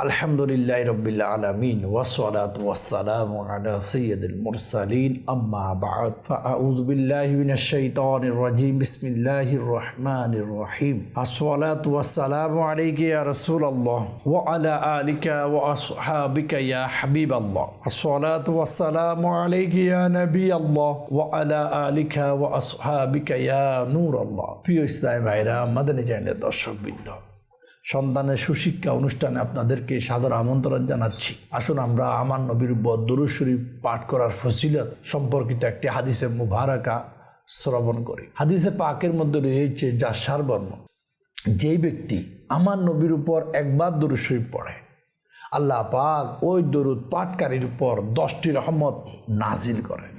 আলহামদুলিল্লাহ রবিল্লা আলমিন ওয়াসালাত ওয়াসালাম আলা সৈয়দুল মুরসালিন আম্মা বাদ ফাউযুবিল্লাহি মিনাশ শাইতানির রাজিম বিসমিল্লাহির রহমানির রহিম আসসালাতু ওয়াসসালামু আলাইকা ইয়া রাসূলুল্লাহ ওয়া আলা আলিকা ওয়া আসহাবিকা ইয়া হাবিবাল্লাহ আসসালাতু ওয়াসসালামু আলাইকা ইয়া নবিয়াল্লাহ ওয়া আলা আলিকা ওয়া আসহাবিকা ইয়া নূরাল্লাহ প্রিয় ইসলাম ভাইরা মাদানী চ্যানেলের দর্শকবৃন্দ সন্তানের সুশিক্ষা অনুষ্ঠানে আপনাদেরকে সাদর আমন্ত্রণ জানাচ্ছি। আসুন আমরা আমার নবীর শরীফ পাঠ করার ফসিলত সম্পর্কিত একটি হাদিসে মুবারাকা শ্রবণ করি। হাদিসে পাকের মধ্যে রয়েছে যা সারবর্ণ। যেই ব্যক্তি আমার নবীর উপর একবার শরীফ পড়ে, আল্লাহ পাক ওই দরুদ পাঠকারীর উপর দশটি রহমত নাজিল করেন।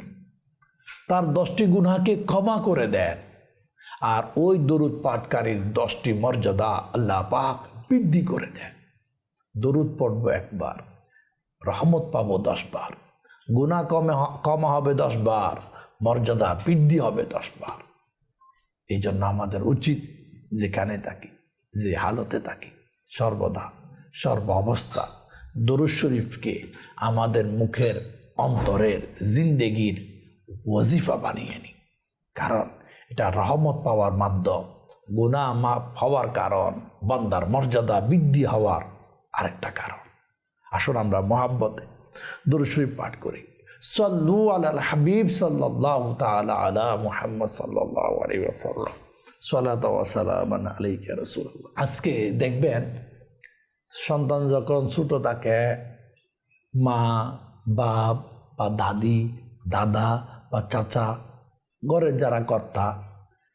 তার দশটি গুনাকে ক্ষমা করে দেন। আর ওই দরুদ পাঠকারীর দশটি মর্যাদা আল্লাহ পাক বৃদ্ধি করে দেন। দরুদ পড়ব একবার, রহমত পাবো দশবার গুণা কমে কমা হবে দশবার, মর্যাদা বৃদ্ধি হবে দশবার। এই জন্য আমাদের উচিত যেখানে থাকি, যে হালতে থাকি, সর্বদা, সর্ব অবস্থা, দরুদ শরীফকে আমাদের মুখের অন্তরের জিন্দেগির ওয়াজিফা বানিয়ে নিই। কারণ এটা রহমত পাওয়ার মাধ্যম গুণা মাফ হওয়ার কারণ, বান্দার মর্যাদা বৃদ্ধি হওয়ার আরেকটা কারণ। আসুন আমরা মোহাব্বতে দুরুশরীফ পাঠ করি। সল্লু আলাল হাবিব সাল্লাল্লাহু তাআলা আলা মুহাম্মদ সাল্লাল্লাহু আলাইহি ওয়াসাল্লাম। সালাত ওয়া সালামান আলাইকা রাসূলুল্লাহ। আজকে দেখবেন সন্তান যখন ছোট থাকে, মা, বাপ বা দাদি, দাদা বা চাচা ঘরের যারা কর্তা,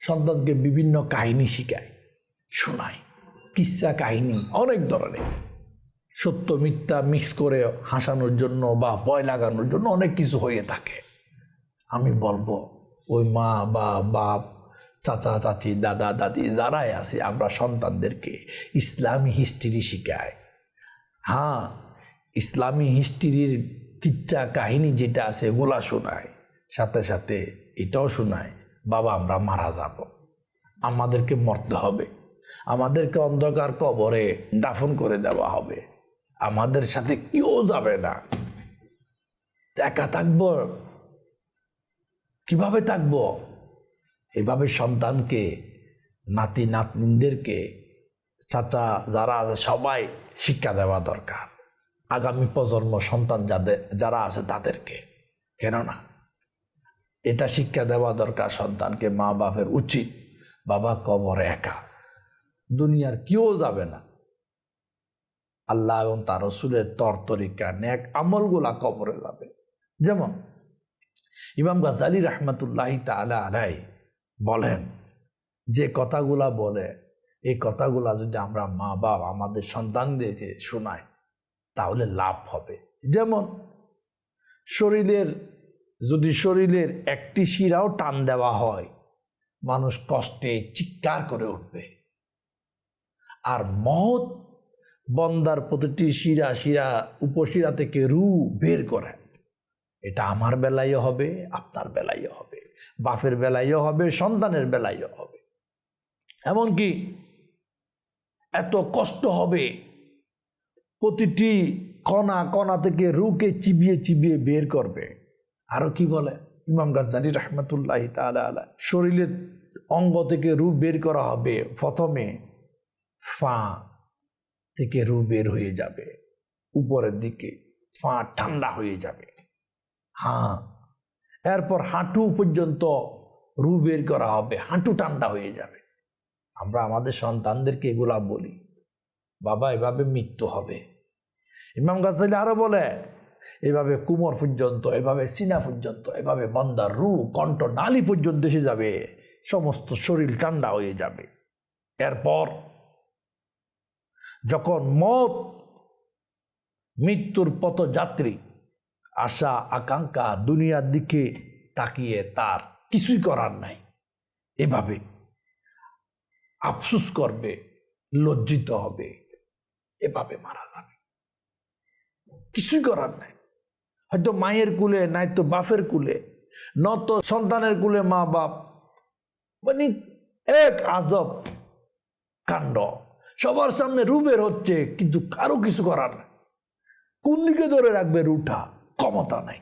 সন্তানকে বিভিন্ন কাহিনী শিখায়, শোনায়, কিসা কাহিনী, অনেক ধরনের। সত্য, মিথ্যা মিক্স করে হাসানোর জন্য বা ভয় লাগানোর জন্য অনেক কিছু হয়ে থাকে। আমি বলব, ওই মা, বা বাপ, চাচা, চাচি, দাদা, দাদি যারাই আছে, আমরা সন্তানদেরকে ইসলামী হিস্ট্রি শিখাই। হ্যাঁ ইসলামী হিস্ট্রির কিচ্ছা কাহিনী যেটা আছে এগুলা শোনায় সাথে সাথে এটাও শোনায়, বাবা, আমরা মারা যাব। আমাদেরকে মরতে হবে। আমাদেরকে অন্ধকার কবরে দাফন করে দেওয়া হবে। আমাদের সাথে কেউ যাবে না। একা থাকব? কীভাবে থাকব? এভাবে সন্তানকে, নাতি, নাতনিদেরকে, চাচা যারা আছে, সবাই শিক্ষা দেওয়া দরকার। আগামী প্রজন্ম সন্তান যাদের, যারা আছে তাদেরকে। কেননা এটা শিক্ষা দেওয়া দরকার সন্তানকে, মা বাপের উচিত। বাবা কবর একা। দুনিয়ার কেউ যাবে না। আল্লাহ এবং তার রসুলের তর তরিকা ন্যাক আমলগুলা কবরে যাবে। যেমন ইমাম গাজালি রহমতুল্লাহ তালা আলাই বলেন, যে কথাগুলা বলে, এই কথাগুলা যদি আমরা মা বাপ আমাদের সন্তানদেরকে শোনাই, তাহলে লাভ হবে। যেমন শরীরের যদি শরীরের একটি শিরাও টান দেওয়া হয়, মানুষ কষ্টে চিৎকার করে উঠবে। আর মহৎ বন্দার প্রতিটি শিরা শিরা উপশিরা থেকে রু বের করে। এটা আমার বেলায়ও হবে, আপনার বেলায়ও হবে, বাপের বেলায়ও হবে, সন্তানের বেলায়ও হবে। এমনকি এত কষ্ট হবে, প্রতিটি কণা কণা থেকে রুকে চিবিয়ে চিবিয়ে বের করবে। আরও কি বলে? ইমাম গাজ্জানি রহমতুল্লাহ তালা শরীরের অঙ্গ থেকে রু বের করা হবে প্রথমে ফা থেকে রু বের হয়ে যাবে, উপরের দিকে ফা ঠান্ডা হয়ে যাবে। হ্যাঁ এরপর হাঁটু পর্যন্ত রু বের করা হবে, হাঁটু ঠান্ডা হয়ে যাবে। আমরা আমাদের সন্তানদেরকে এগুলা বলি, বাবা এভাবে মৃত্যু হবে। ইমাম গাছালি আরও বলে এভাবে কুমর পর্যন্ত, এভাবে সিনা পর্যন্ত, এভাবে বন্দার রু, কণ্ঠ, নালি পর্যন্ত এসে যাবে। সমস্ত শরীর ঠান্ডা হয়ে যাবে। এরপর যখন মত, মৃত্যুর পথযাত্রী আশা, আকাঙ্ক্ষা দুনিয়ার দিকে তাকিয়ে তার কিছুই করার নাই। এভাবে আফসুস করবে, লজ্জিত হবে। এভাবে মারা যাবে। কিছুই করার নাই। হয়তো মায়ের কুলে, নাই তো বাপের কুলে নত সন্তানের কুলে মা বাপ। মানে এক আজব কাণ্ড। সবার সামনে রুবের হচ্ছে, কিন্তু কারও কিছু করার কোন দিকে ধরে রাখবে রুটা? ক্ষমতা নাই।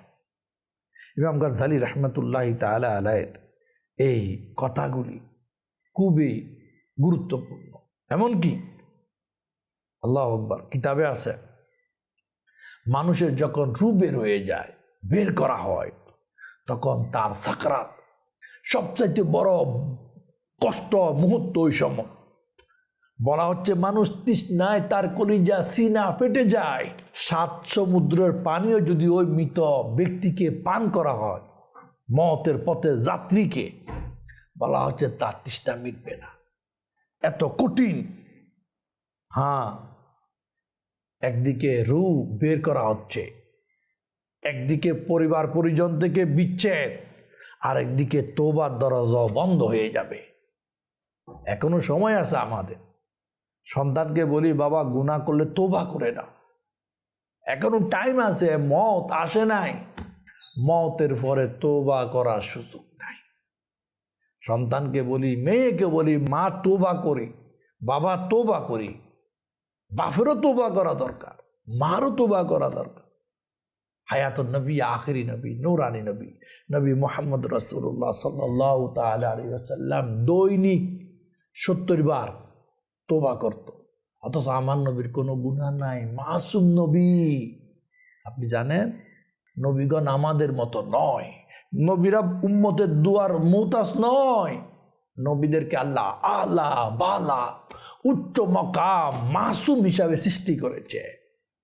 ইমাম গাজ্জালি রহমতুল্লাহ তালা আলায়ের এই কথাগুলি খুবই গুরুত্বপূর্ণ। এমনকি আল্লাহ আকবর, কিতাবে আছে মানুষের যখন রু বের হয়ে যায়, বের করা হয়, তখন তার সাকরাত সবচাইতে বড় কষ্ট মুহূর্ত ওই সময়। বলা হচ্ছে, মানুষ তৃষ্ণায় তার কলিজা সিনা ফেটে যায়। সাত সমুদ্রের পানীয় যদি ওই মৃত ব্যক্তিকে পান করা হয় মতের পথে যাত্রীকে, বলা হচ্ছে, তার তৃষ্ণা মিটবে না। এত কঠিন। হ্যাঁ একদিকে রু বের করা হচ্ছে, একদিকে পরিবার পরিজন থেকে বিচ্ছেদ আর একদিকে তোবার দরজা বন্ধ হয়ে যাবে। এখনও সময় আছে আমাদের। সন্তানকে বলি, বাবা গুণা করলে তোবা করে না এখনও টাইম আছে, মত আসে নাই। মতের পরে তোবা করার সুযোগ নাই। সন্তানকে বলি, মেয়েকে বলি, মা, তোবা করি, বাবা, তোবা করি। বাপেরও তোবা করা দরকার, মারও তোবা করা দরকার। হায়াত নবী, আখরি নবী, নৌরানি নবী নবী মোহাম্মদ রসুল্লাহ সাল্লাহ তালা আসাল্লাম দৈনিক সত্তর বার তোবা করত। অথচ আমার নবীর কোনো গুণা নাই। মাসুম নবী। আপনি জানেন, নবীগণ আমাদের মতো নয়। নবীরা উম্মতের দুয়ার মৌতাস নয়। নবীদেরকে আল্লাহ আলা বালা উচ্চ মকাম মাসুম হিসাবে সৃষ্টি করেছে।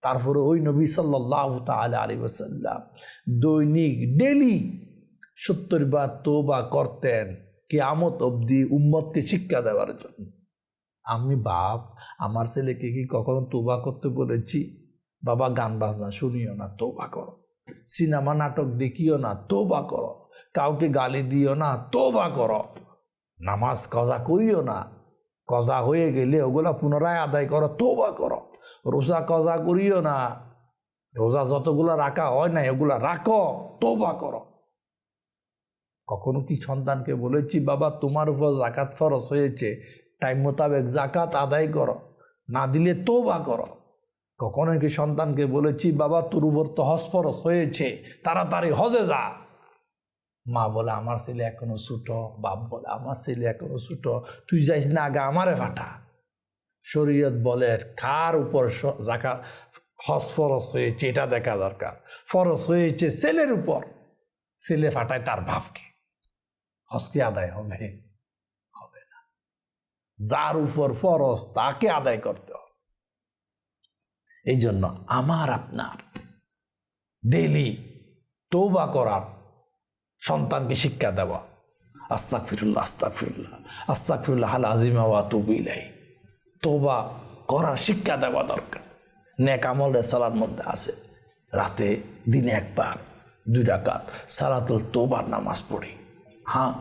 তারপরে ওই নবী সাল্লাহ তাল আলী ওসাল্লাম দৈনিক ডেলি সত্তর বার তোবা করতেন কে আমত অবধি উম্মতকে শিক্ষা দেওয়ার জন্য। আমি বাপ, আমার ছেলেকে কি কখনো তোবা করতে বলেছি? বাবা, গান বাজনা শুনিও না তোবা করো। সিনেমা নাটক দেখিও না তোবা করো। কাউকে গালি দিও না তোবা করো। নামাজ কজা করিও না কজা হয়ে গেলে ওগুলা পুনরায় আদায় করো তোবা করো। রোজা কজা করিও না। রোজা যতগুলা রাখা হয় না এগুলা রাখো তোবা করো। কখনো কি সন্তানকে বলেছি, বাবা, তোমার উপর জাকাত ফরস হয়েছে, টাইম মোতাবেক জাকাত আদায় করো, না দিলে তোবা করো। কখনো কি সন্তানকে বলেছি, বাবা, তোর উপর তো হজ ফরস হয়েছে, তাড়াতাড়ি হজে যা। মা বলে, আমার ছেলে এখনও ছুটো, বাপ বলে, আমার ছেলে এখনও ছুটো, তুই যাইস না আগে আমারে ফাটা। শরীয়ত বলে, কার উপর জাকা হজ ফরস হয়েছে এটা দেখা দরকার। ফরস হয়েছে ছেলের উপর। ছেলে ফাটায় তার ভাবকে হজকে আদায় হবে? হবে না। যার উপর ফরস তাকে আদায় করতে হবে। এই জন্য আমার আপনার ডেলি তৌবা করার সন্তানকে শিক্ষা দেওয়া। আস্তাক ফিরুল্লাহ আস্তাক ফিরুল্লাহ আস্তাক ফিরুল্লাহ হাল আজিমা ওয়া তুবিলাই তোবা করার শিক্ষা দেওয়া দরকার। নেক আমলের সালার মধ্যে আছে। রাতে দিনে একবার, দুই রাকাত সালাতুল তোবার নামাজ পড়ি। হ্যাঁ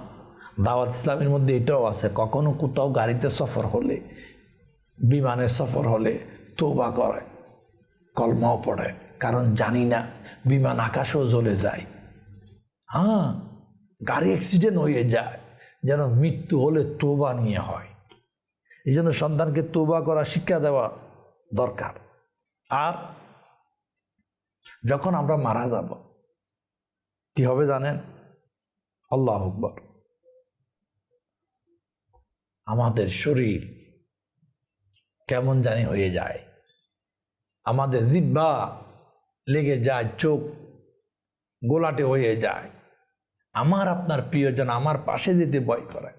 দাওয়াত ইসলামের মধ্যে এটাও আছে, কখনো কোথাও গাড়িতে সফর হলে, বিমানে সফর হলে তোবা করে, কলমাও পড়ে। কারণ জানি না, বিমান আকাশেও জ্বলে যায়। হ্যাঁ গাড়ি অ্যাক্সিডেন্ট হয়ে যায়, যেন মৃত্যু হলে তোবা নিয়ে হয়। এই জন্য সন্তানকে তোবা করা, শিক্ষা দেওয়া দরকার। আর যখন আমরা মারা যাব, কি হবে জানেন? আল্লাহ আকবর। আমাদের শরীর কেমন জানি হয়ে যায়। আমাদের জিব্বা লেগে যায়, চোখ গোলাটে হয়ে যায়। আমার আপনার প্রিয়জন আমার পাশে যেতে ভয় করে।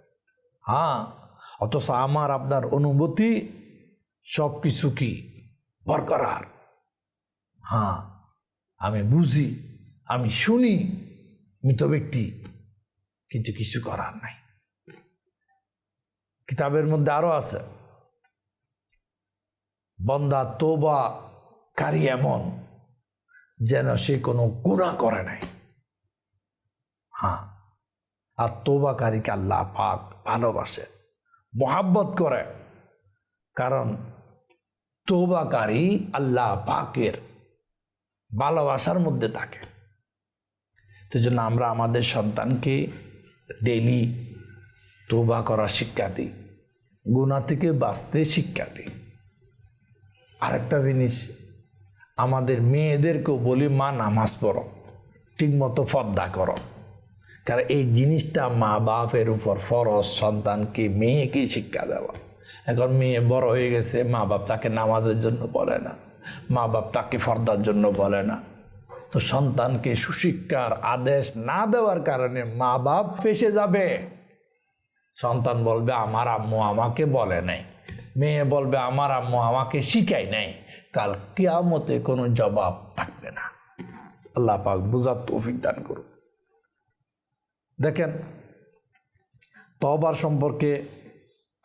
হ্যাঁ অথচ আমার আপনার অনুভূতি সব কিছু কি? বরকরার। হ্যাঁ আমি বুঝি, আমি শুনি, মৃত ব্যক্তি, কিন্তু কিছু করার নাই। কিতাবের মধ্যে আরও আছে। বন্দা তোবা কারি এমন যেন সে কোনো গুণা করে নাই। হ্যাঁ। আর তোবাকারীকে আল্লাহ পাক ভালোবাসে, মোহাব্বত করে। কারণ তোবাকারী আল্লাহ পাকের ভালোবাসার মধ্যে থাকে। তো জন্য আমরা আমাদের সন্তানকে ডেলি তোবা করার শিক্ষা দিই গুণা থেকে বাঁচতে শিক্ষা দিই। আরেকটা জিনিস, আমাদের মেয়েদেরকেও বলি, মা, নামাজ পড়ো, ঠিকমতো ফদ্দা করো। কারণ এই জিনিসটা মা বাপের উপর ফরজ, সন্তানকে মেয়েকে শিক্ষা দেওয়া। এখন মেয়ে বড় হয়ে গেছে, মা বাপ তাকে নামাজের জন্য বলে না, মা বাপ তাকে ফর্দার জন্য বলে না। তো সন্তানকে সুশিক্ষার আদেশ না দেওয়ার কারণে মা বাপ ফেসে যাবে। সন্তান বলবে, আমার আম্মু আমাকে বলে নাই। মেয়ে বলবে, আমার আম্মু আমাকে শিখাই নাই। কাল কিয়ামতে কোনো জবাব থাকবে না। আল্লাহ পাক বুঝার তৌফিক দান করুন দেখেন তবার সম্পর্কে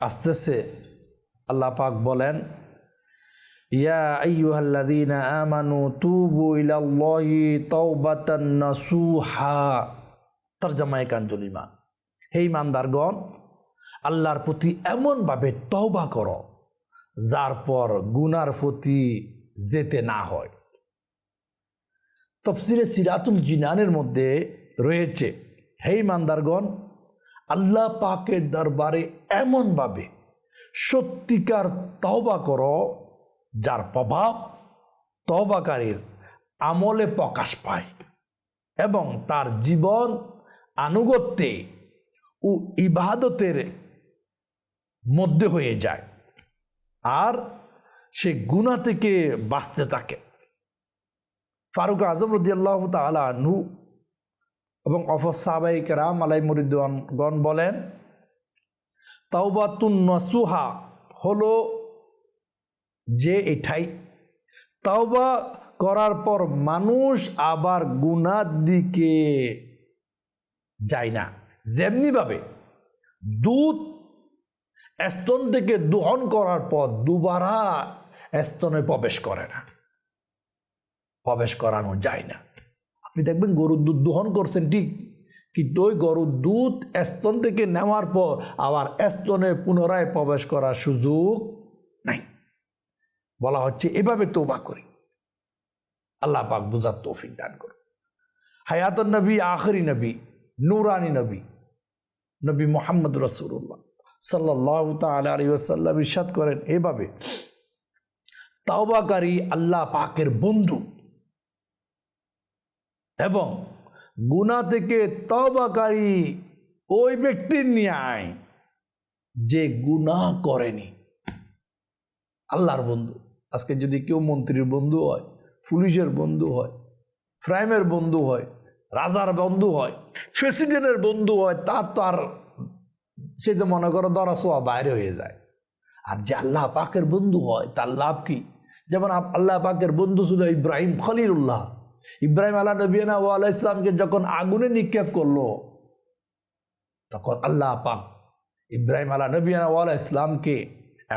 আসতেছে আল্লাহ পাক বলেন, ইয়া আইয়ুহাল্লাযীনা আমানু তুবু ইলাল্লাহি তাওবাতান নাসুহা। তরজামায়ে কাঞ্জলিমা হে ইমানদারগণ আল্লাহর প্রতি এমনভাবে তওবা করো, যার পর গুনার প্রতি যেতে না হয়। তফসিরে সিরাতুল জিনানের মধ্যে রয়েছে হে ইমানদারগণ আল্লাহ পাকের দরবারে এমনভাবে সত্যিকার তওবা করো, যার প্রভাব তওবাকারীর আমলে প্রকাশ পায় এবং তার জীবন আনুগত্যে ও ইবাদতের মধ্যে হয়ে যায় আর সে গুণা থেকে বাঁচতে থাকে। ফারুক আজম রদি আল্লাহ তালা আনহু এবং অফর সাহাবাই কেরাম আলাই বলেন, তাওবাতুন নসুহা হলো যে এটাই। তাওবা করার পর মানুষ আবার গুনার দিকে যায় না। যেমনিভাবে দুধ স্তন থেকে দোহন করার পর দুবারা স্তনে প্রবেশ করে না। প্রবেশ করানো যায় না। আপনি দেখবেন গরুর দুধ দোহন করছেন, ঠিক। কিন্তু ওই গরুর দুধ স্তন থেকে নেওয়ার পর আবার স্তনে পুনরায় প্রবেশ করার সুযোগ নাই। বলা হচ্ছে এভাবে তোবা করি। আল্লাহ পাক বুঝার তৌফিক দান করুন। হায়াত নবী, আখরি নবী, নুরানি নবী নবী মোহাম্মদ রসুল্লাহ সাল্লাহ তাল আলী ওসাল্লাম করেন এভাবে, তাওবাকারী আল্লাহ পাকের বন্ধু এবং গুণা থেকে তবাকারী ওই ব্যক্তির ন্যায় যে গুণা করেনি। আল্লাহর বন্ধু। আজকে যদি কেউ মন্ত্রীর বন্ধু হয়, পুলিশের বন্ধু হয় প্রাইমের বন্ধু হয়, রাজার বন্ধু হয়, প্রেসিডেন্টের বন্ধু হয়, তার তো আর সে তো মনে করো দরা সোয়া বাইরে হয়ে যায়। আর যে আল্লাহ পাকের বন্ধু হয়, তার লাভ কি? যেমন আল্লাহ পাকের বন্ধু ছিল ইব্রাহিম খলিলুল্লাহ। ইব্রাহিম আল্লাহ নবীনা ও আল্লাহ ইসলামকে যখন আগুনে নিক্ষেপ করল, তখন আল্লাহ পাক ইব্রাহিম আল্লাহ নবীনা ও আল্লাহ ইসলামকে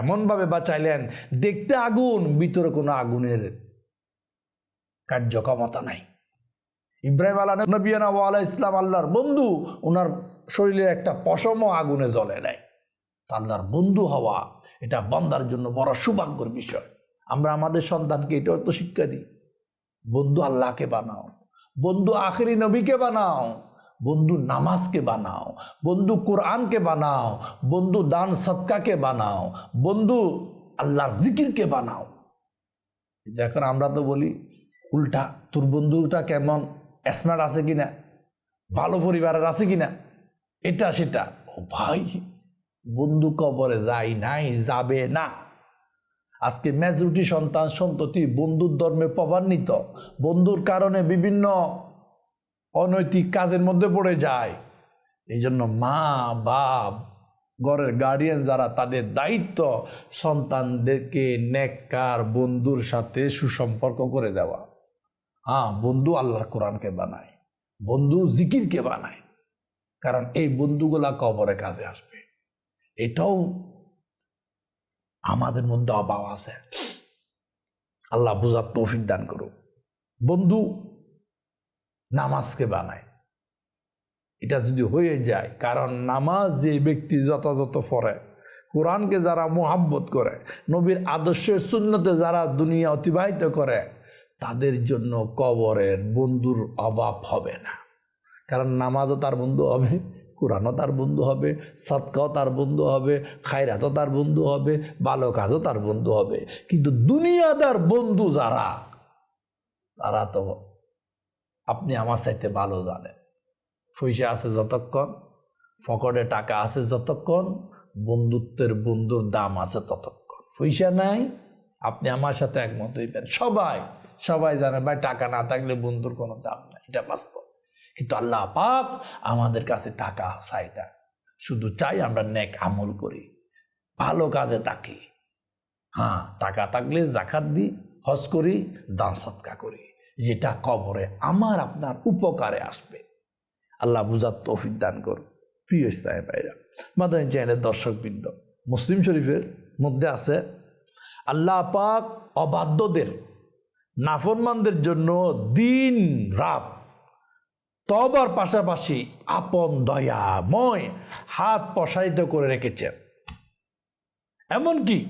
এমনভাবে বাঁচাইলেন, দেখতে আগুন, ভিতরে কোনো আগুনের কার্যক্ষমতা নাই। ইব্রাহিম আল্লাহ নবীনা ও আল্লাহ ইসলাম আল্লাহর বন্ধু ওনার শরীরে একটা পশম আগুনে জ্বলে নেয় আল্লাহর বন্ধু হওয়া, এটা বন্দার জন্য বড় সৌভাগ্যর বিষয়। আমরা আমাদের সন্তানকে এটাও তো শিক্ষা দিই। বন্ধু আল্লাহকে বানাও। বন্ধু আখেরি নবীকে বানাও। বন্ধু নামাজকে বানাও। বন্ধু কোরআনকে বানাও। বন্ধু দান সৎকাকে বানাও। বন্ধু আল্লাহর জিকিরকে বানাও। এখন আমরা তো বলি, উল্টা, তোর বন্ধুটা কেমন স্মার্ট আছে কিনা, ভালো পরিবারের আছে কিনা, এটা সেটা। ও ভাই, বন্ধু কবরে যাই নাই, যাবে না। আজকে মেজরিটি সন্তান সন্ততি বন্ধুর ধর্মে প্রবান্বিত। বন্ধুর কারণে বিভিন্ন অনৈতিক কাজের মধ্যে পড়ে যায়। এই জন্য মা, বাপ, ঘরের গার্ডিয়ান যারা, তাদের দায়িত্ব সন্তানদেরকে নেককার বন্ধুর সাথে সুসম্পর্ক করে দেওয়া। হ্যাঁ বন্ধু আল্লাহর কোরআনকে বানায়, বন্ধু জিকিরকে বানায়। কারণ এই বন্ধুগুলা কবরে কাজে আসবে। এটাও আমাদের মধ্যে অভাব আছে। আল্লাহ বুঝার তৌফিক দান করুক। বন্ধু, নামাজকে বানায়। এটা যদি হয়ে যায়, কারণ নামাজ যে ব্যক্তি যথাযথ পড়ে, কোরআনকে যারা মোহাব্বত করে, নবীর আদর্শের শূন্যতে যারা দুনিয়া অতিবাহিত করে, তাদের জন্য কবরের বন্ধুর অভাব হবে না। কারণ নামাজও তার বন্ধু হবে। কোরআনও তার বন্ধু হবে সৎকাও তার বন্ধু হবে, খায়রাতও তার বন্ধু হবে ভালো কাজও তার বন্ধু হবে। কিন্তু দুনিয়াদার বন্ধু যারা, তারা তো আপনি আমার চাইতে ভালো জানেন। পয়সা আছে যতক্ষণ ফকটে টাকা আছে যতক্ষণ, বন্ধুত্বের বন্ধুর দাম আছে ততক্ষণ। পয়সা নাই, আপনি আমার সাথে একমত হইবেন। সবাই সবাই জানে ভাই টাকা না থাকলে বন্ধুর কোনো দাম নাই, এটা বাস্তব। কিন্তু আল্লাহ পাক আমাদের কাছে টাকা চাই শুধু চাই আমরা নেক আমল করি, ভালো কাজে তাকি হ্যাঁ টাকা থাকলে জাকাত দিই হজ করি, দান সৎকা করি, যেটা কবরে আমার আপনার উপকারে আসবে। আল্লাহ বুঝার তৌফিক দান করুন। প্রিয় ইসলামী ভাইরা, মাদানী চ্যানেলের দর্শকবৃন্দ, মুসলিম শরীফের মধ্যে আছে, আল্লাহ পাক অবাধ্যদের, নাফরমানদের জন্য দিন রাত তবার পাশাপাশি আপন দয়াময় হাত প্রসারিত করে রেখেছেন। এমনকি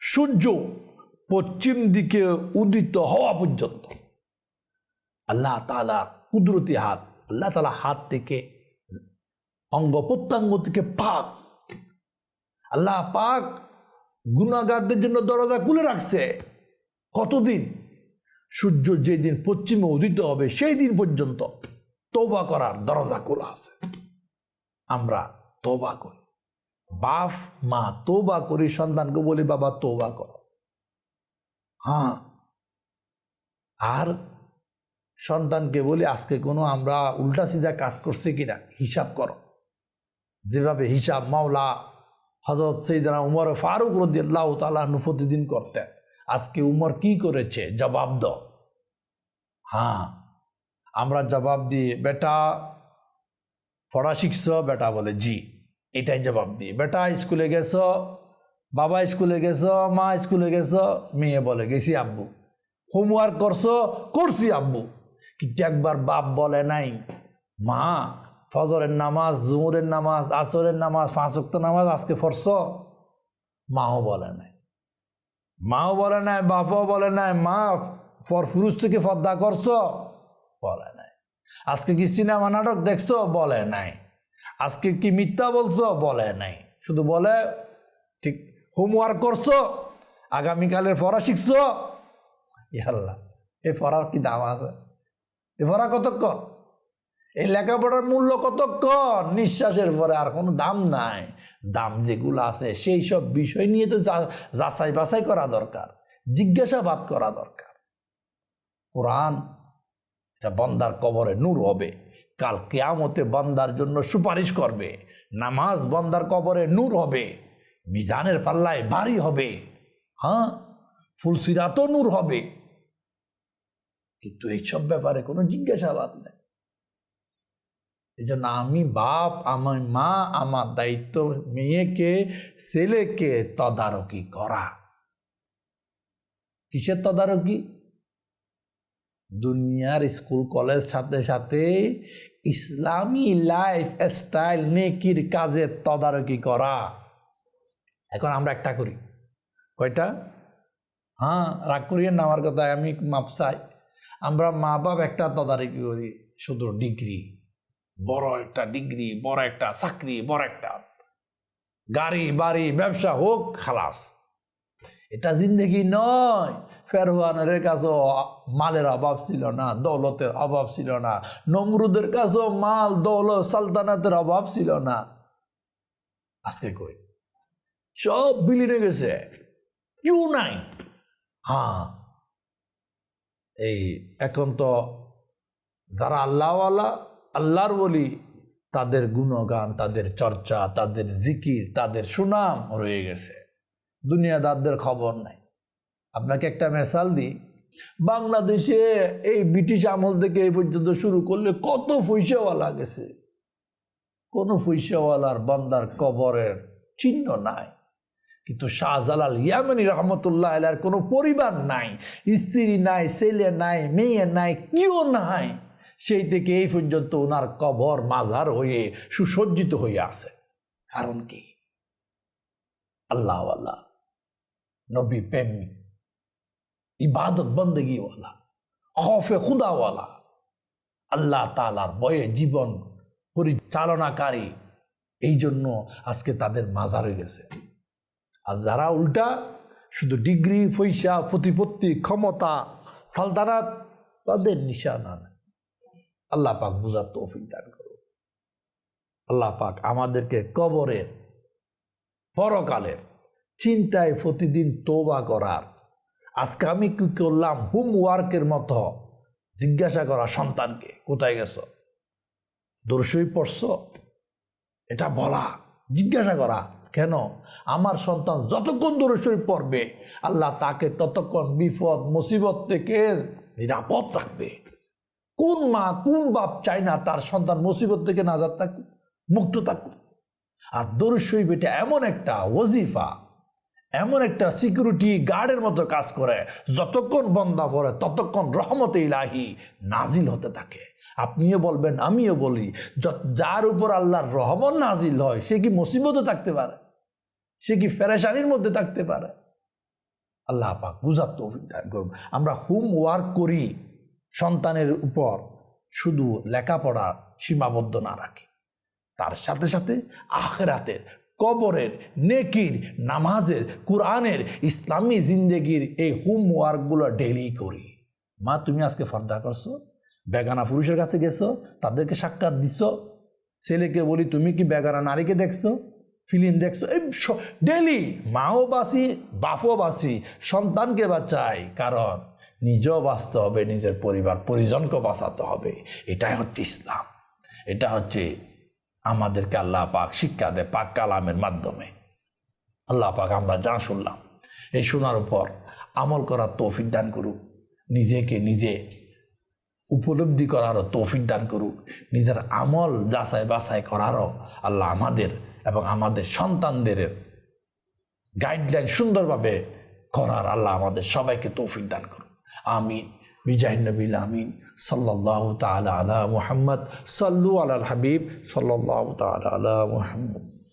সূর্য পশ্চিম দিকে উদিত হওয়া পর্যন্ত আল্লাহ তালা কুদরতি হাত, আল্লাহ তালা হাত থেকে, অঙ্গ প্রত্যঙ্গ থেকে পাক, আল্লাহ পাক গুণাগারদের জন্য দরজা খুলে রাখছে। কতদিন? সূর্য যেদিন পশ্চিমে উদিত হবে সেই দিন পর্যন্ত। তোবা করার দরজা খোলা আছে। আমরা তোবা করি। বাপ, মা তোবা করি, সন্তানকে বলি, বাবা তোবা করো। হ্যাঁ। আর সন্তানকে বলি, আজকে কোনো আমরা উল্টা সিধা কাজ করছি কিনা? হিসাব করো। যেভাবে হিসাব মাওলা হজরত সৈদানা উমর ফারুক রদিয়াল্লাহ তালা প্রতিদিন করতেন। আজকে উমর কি করেছে? জবাব দ হ্যাঁ। আমরা জবাব দিই, বেটা, পড়া শিখছ? বেটা বলে, জি। এটাই জবাব দিই, বেটা, স্কুলে গেছ? বাবা স্কুলে গেছ? মা স্কুলে গেছ? মেয়ে বলে, গেছি আব্বু। হোমওয়ার্ক করছ? করছি আব্বু। কিন্তু একবার বাপ বলে নাই, মা, ফজরের নামাজ, জুমুরের নামাজ, আসরের নামাজ ফাঁসক্ত নামাজ আজকে ফরস মাও বলে নাই। মাও বলে নাই, বাপও বলে নাই, মা, ফর ফুরুষ থেকে ফদ্দা করছ? বলে নাই। আজকে কি সিনেমা নাটক দেখছ? বলে নাই। আজকে কি মিথ্যা বলছো? বলে নাই। শুধু বলে, ঠিক হোমওয়ার্ক করছ, আগামীকালের পড়া শিখছো। ইয়াল্লাহ, এ পড়ার কি দাম আছে? এ পড়া কতক্ষণ? এই লেখাপড়ার মূল্য কতক্ষণ? নিঃশ্বাসের পরে আর কোনো দাম নাই। দাম যেগুলো আছে, সেই সব বিষয় নিয়ে তো যাচাই বাছাই করা দরকার। জিজ্ঞাসাবাদ করা দরকার। কোরআন এটা বন্দার কবরে নূর হবে। কাল কেয়ামতে বন্দার জন্য সুপারিশ করবে। নামাজ বন্দার কবরে নূর হবে। মিজানের পাল্লায় ভারী হবে। হ্যাঁ? ফুলসিরাতও নূর হবে। কিন্তু এইসব ব্যাপারে কোনো জিজ্ঞাসাবাদ নেই। এই জন্য আমি বাপ, আমার মা, আমার দায়িত্ব মেয়েকে, ছেলেকে তদারকি করা। কিসের তদারকি? দুনিয়ার স্কুল, কলেজ, সাথে সাথে ইসলামী লাইফ স্টাইল নেকির কাজের তদারকি করা। এখন আমরা একটা করি। কয়টা? হ্যাঁ রাগ করিয়ে না আমার কথা আমি মাপ চাই। আমরা মা বাপ একটা তদারকি করি, শুধু ডিগ্রি। বড় একটা ডিগ্রি, বড় একটা চাকরি, বড় একটা গাড়ি, বাড়ি, ব্যবসা হোক, খালাস। এটা জিন্দগি নয়। ফেরওয়ানের কাছেও মালের অভাব ছিল না, দৌলতের অভাব ছিল না, নমরুদের কাছেও মাল, দৌলত, সালতানাতের অভাব ছিল না। আজকে কই? সব বিলিনে গেছে। কেউ নাই হ্যাঁ। এই এখন তো যারা আল্লাহওয়ালা, আল্লাহর বলি তাদের গুণগান, তাদের চর্চা, তাদের জিকির, তাদের সুনাম রয়ে গেছে। দুনিয়াদারদের খবর নাই। আপনাকে একটা মেসাল দিই। বাংলাদেশে এই ব্রিটিশ আমল থেকে এই পর্যন্ত শুরু করলে কত পয়সাওয়ালা গেছে। কোনো পয়সাওয়ালার বান্দার কবরের চিহ্ন নাই। কিন্তু শাহজালাল ইয়ামানি রহমতুল্লাহ আলার কোনো পরিবার নাই। স্ত্রী নাই, ছেলে নাই, মেয়ে নাই, কেউ নাই। সেই থেকে এই পর্যন্ত ওনার কবর মাজার হয়ে সুসজ্জিত হয়ে আছে। কারণ কি? আল্লাহ আল্লাহ। নবী প্রেমিক ইবাদত বন্দেগীওয়ালা খফে খুদাওয়ালা আল্লাহ তালার বয়ে জীবন পরিচালনাকারী এই জন্য আজকে তাদের মাজার হয়ে গেছে। আর যারা উল্টা, শুধু ডিগ্রি, পয়সা, প্রতিপত্তি, ক্ষমতা, সালতানাত, তাদের নিশানা। আল্লাহ পাক বুঝার তৌফিক দান করো আল্লাহ পাক আমাদেরকে কবরের পরকালের চিন্তায় প্রতিদিন তোবা করার আজকে আমি কি করলাম? হোমওয়ার্কের মতো। জিজ্ঞাসা করা, সন্তানকে, কোথায় গেছ? দর্শই পড়ছ? এটা বলা, জিজ্ঞাসা করা। কেন? আমার সন্তান যতক্ষণ দূরশরীফ পড়বে, আল্লাহ তাকে ততক্ষণ বিপদ, মুসিবত থেকে নিরাপদ রাখবে। কোন মা, কোন বাপ চায় না তার সন্তান মুসিবত থেকে নাজাদ থাকুক, মুক্ত থাকুক? আর দরুদ বেটা এমন একটা ওজিফা। এমন একটা সিকিউরিটি গার্ডের মতো কাজ করে, যতক্ষণ বন্দা পড়ে, ততক্ষণ রহমতে ইলাহি নাজিল হতে থাকে। আপনিও বলবেন, আমিও বলি যার উপর আল্লাহর রহমত নাজিল হয়, সে কি মুসিবতে থাকতে পারে? সে কি ফেরেশানির মধ্যে থাকতে পারে? আল্লাহ পাক বুঝার দান করুন। আমরা হোম ওয়ার্ক করি সন্তানের উপর, শুধু লেখাপড়া সীমাবদ্ধ না রাখি। তার সাথে সাথে আখরাতের কবরের, নেকির, নামাজের, কোরআনের ইসলামী জিন্দেগির এই হোমওয়ার্কগুলো ডেলি করি। মা, তুমি আজকে ফর্দা করছ, বেগানা পুরুষের কাছে গেছো, তাদেরকে সাক্ষাৎ দিছ, ছেলেকে বলি, তুমি কি বেগানা নারীকে দেখছ, ফিল্ম দেখছ? এই ডেলি মাও বাসি, বাপও বাসি, সন্তানকে বাঁচাই, কারণ নিজেও বাঁচতে হবে, নিজের পরিবার পরিজনকে বাঁচাতে হবে। এটাই হচ্ছে ইসলাম। এটা হচ্ছে আমাদেরকে আল্লাহ পাক শিক্ষা দেয় পাক কালামের মাধ্যমে। আল্লাহ পাক আমরা যা শুনলাম, এই শোনার উপর আমল করার তৌফিক দান করুক, নিজেকে নিজে উপলব্ধি করারও তৌফিক দান করুক, নিজের আমল যাচাই বাছাই করারও আল্লাহ আমাদের এবং আমাদের সন্তানদের গাইডলাইন সুন্দরভাবে করার আল্লাহ আমাদের সবাইকে তৌফিক দান করুক। আমিন। বিজাহ নবীল আমিন সাল্লাহ তালা আলা মুহাম্মদ সাল্লু আলাল হাবিব সাল্লাহ তালা আলা মুহাম্মদ।